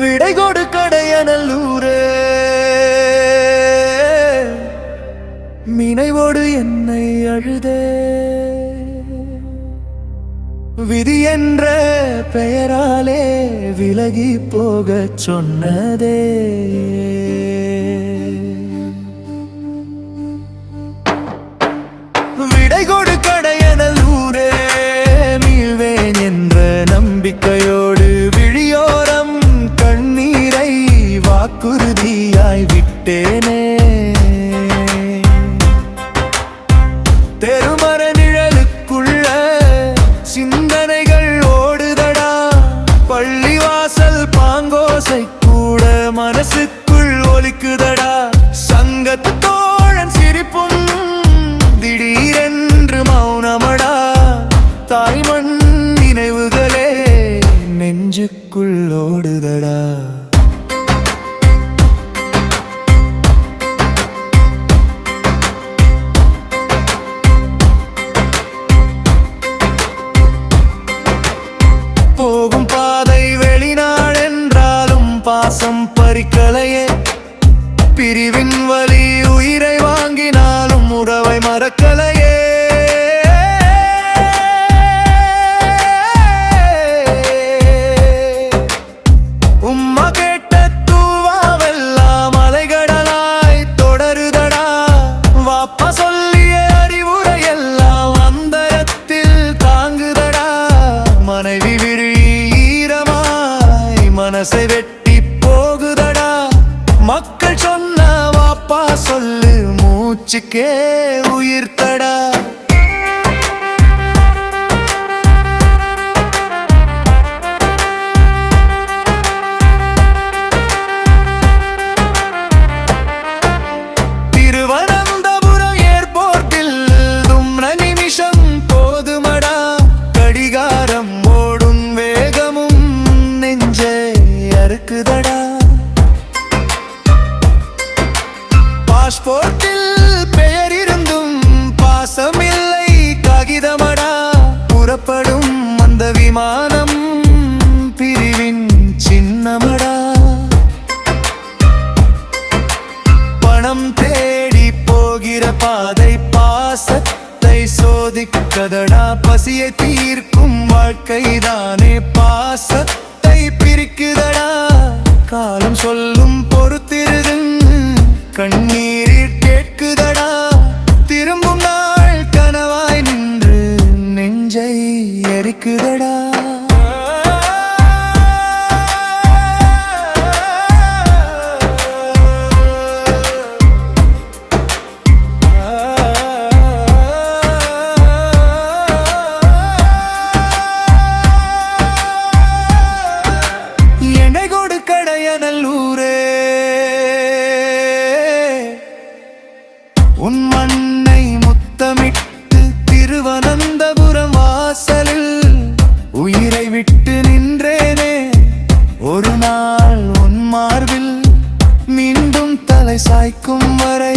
விடைகோடு கடையனல்லூரே மினைவோடு என்னை அழுதே. விதி என்ற பெயராலே விலகி போகச் சொன்னதே. விடை கொடு கடையனல்லூரே மீள்வேன் என்ற நம்பிக்கையோ நெஞ்சுக்குள் ஓடுதடா போகும் பாதை வெளிநாள் என்றாலும் பாசம் பறிக்கலையே. பிரிவின் வழி உயிரை வாங்கினாலும் உறவை மறக்கலையே. மக்கள் சொன்ன வாப்பா சொல்லு மூச்சுக்கே உயிர் தடா. ஏர்போர்ட்டில் பாஸ்போர்ட்டில் பெயர் இருந்தும் பாசமில்லை காகிதமடா புறப்படும் அந்த விமானம் பிரிவின் சின்னமடா. பணம் தேடி போகிற பாதை பாசத்தை சோதிக்கதடா. பசியை தீர்க்கும் வாழ்க்கைதானே பாசத்தை பிரிக்குதடா. காலம் சொல்லும் பொறுத்திருதும் கண்ணீரில் கொடு உன் மண்ணை முத்தமிட்டு திருவனந்தபுரம் வாசலில் உயிரை விட்டு நின்றேனே. ஒரு நாள் உன் மார்பில் மீண்டும் தலை சாய்க்கும் வரை